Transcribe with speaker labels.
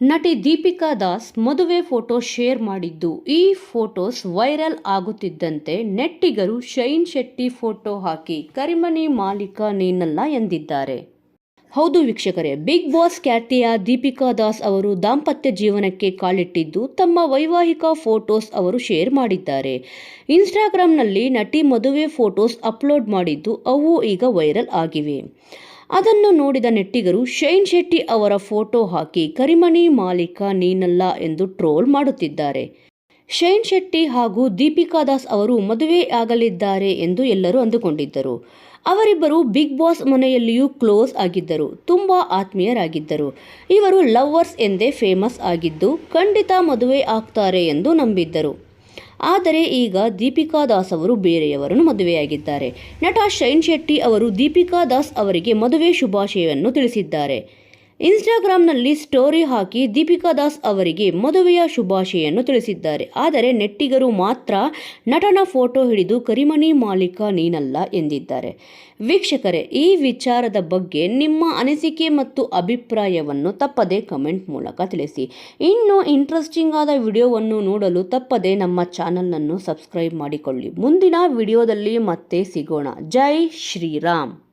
Speaker 1: ನಟಿ ದೀಪಿಕಾ ದಾಸ್ ಮದುವೆ photo share ಮಾಡಿದ್ದು. ಈ ಫೋಟೋಸ್ ವೈರಲ್ ಆಗುತ್ತಿದ್ದಂತೆ ನೆಟ್ಟಿಗರು ಶೈನ್ ಶೆಟ್ಟಿ ಫೋಟೋ ಹಾಕಿ ಕರಿಮನಿ ಮಾಲೀಕ ನೀನಲ್ಲ ಎಂದಿದ್ದಾರೆ. ಹೌದು ವೀಕ್ಷಕರೇ, ಬಿಗ್ ಬಾಸ್ ಖ್ಯಾತಿಯ ದೀಪಿಕಾ ದಾಸ್ ಅವರು ದಾಂಪತ್ಯ ಜೀವನಕ್ಕೆ ಕಾಲಿಟ್ಟಿದ್ದು ತಮ್ಮ ವೈವಾಹಿಕ ಫೋಟೋಸ್ ಅವರು ಶೇರ್ ಮಾಡಿದ್ದಾರೆ. ಇನ್ಸ್ಟಾಗ್ರಾಮ್ನಲ್ಲಿ ನಟಿ ಮದುವೆ ಫೋಟೋಸ್ ಅಪ್ಲೋಡ್ ಮಾಡಿದ್ದು ಅವು ಈಗ ವೈರಲ್ ಆಗಿವೆ. ಅದನ್ನು ನೋಡಿದ ನೆಟ್ಟಿಗರು, ಶೈನ್ ಶೆಟ್ಟಿ ಅವರ ಫೋಟೋ ಹಾಕಿ ಕರಿಮಣಿ ಮಾಲೀಕ ನೀನಲ್ಲ ಎಂದು ಟ್ರೋಲ್ ಮಾಡುತ್ತಿದ್ದಾರೆ. ಶೈನ್ ಶೆಟ್ಟಿ ಹಾಗೂ ದೀಪಿಕಾ ದಾಸ್ ಅವರು ಮದುವೆಯಾಗಲಿದ್ದಾರೆ ಎಂದು ಎಲ್ಲರೂ ಅಂದುಕೊಂಡಿದ್ದರು. ಅವರಿಬ್ಬರು ಬಿಗ್ ಬಾಸ್ ಮನೆಯಲ್ಲಿಯೂ ಕ್ಲೋಸ್ ಆಗಿದ್ದರು, ತುಂಬ ಆತ್ಮೀಯರಾಗಿದ್ದರು. ಇವರು ಲವ್ವರ್ಸ್ ಎಂದೇ ಫೇಮಸ್ ಆಗಿದ್ದು ಖಂಡಿತ ಮದುವೆ ಆಗ್ತಾರೆ ಎಂದು ನಂಬಿದ್ದರು. ಆದರೆ ಈಗ ದೀಪಿಕಾ ದಾಸ್ ಅವರು ಬೇರೆಯವರನ್ನು ಮದುವೆಯಾಗಿದ್ದಾರೆ. ನಟ ಶೈನ್ ಶೆಟ್ಟಿ ಅವರು ದೀಪಿಕಾ ದಾಸ್ ಅವರಿಗೆ ಮದುವೆ ಶುಭಾಶಯವನ್ನು ತಿಳಿಸಿದ್ದಾರೆ. ಇನ್ಸ್ಟಾಗ್ರಾಂನಲ್ಲಿ ಸ್ಟೋರಿ ಹಾಕಿ ದೀಪಿಕಾ ದಾಸ್ ಅವರಿಗೆ ಮದುವೆಯ ಶುಭಾಶಯನ್ನು ತಿಳಿಸಿದ್ದಾರೆ. ಆದರೆ ನೆಟ್ಟಿಗರು ಮಾತ್ರ ನಟನ ಫೋಟೋ ಹಿಡಿದು ಕರಿಮಣಿ ಮಾಲೀಕ ನೀನಲ್ಲ ಎಂದಿದ್ದಾರೆ. ವೀಕ್ಷಕರೇ, ಈ ವಿಚಾರದ ಬಗ್ಗೆ ನಿಮ್ಮ ಅನಿಸಿಕೆ ಮತ್ತು ಅಭಿಪ್ರಾಯವನ್ನು ತಪ್ಪದೇ ಕಮೆಂಟ್ ಮೂಲಕ ತಿಳಿಸಿ. ಇನ್ನು ಇಂಟ್ರೆಸ್ಟಿಂಗ್ ಆದ ವಿಡಿಯೋವನ್ನು ನೋಡಲು ತಪ್ಪದೇ ನಮ್ಮ ಚಾನಲನ್ನು ಸಬ್ಸ್ಕ್ರೈಬ್ ಮಾಡಿಕೊಳ್ಳಿ. ಮುಂದಿನ ವಿಡಿಯೋದಲ್ಲಿ ಮತ್ತೆ ಸಿಗೋಣ. ಜೈ ಶ್ರೀರಾಮ್.